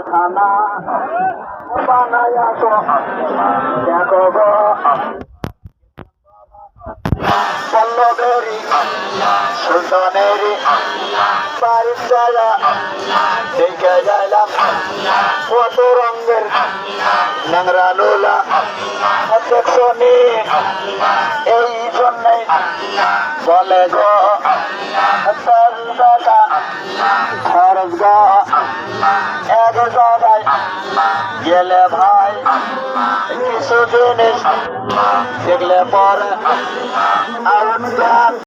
কারখানা বানায়া তো দেখো গো। পল্লবেরি, সুলতানেরি বাড়ির জায়গা দেখে যাইলাম কত রঙের ন্যাংরা লোলা। দেখছ নি, এই জন্যই বলে গো তার গো এক জায়গায় গেলে ভাই কিছু জিনিস দেখলে পরে।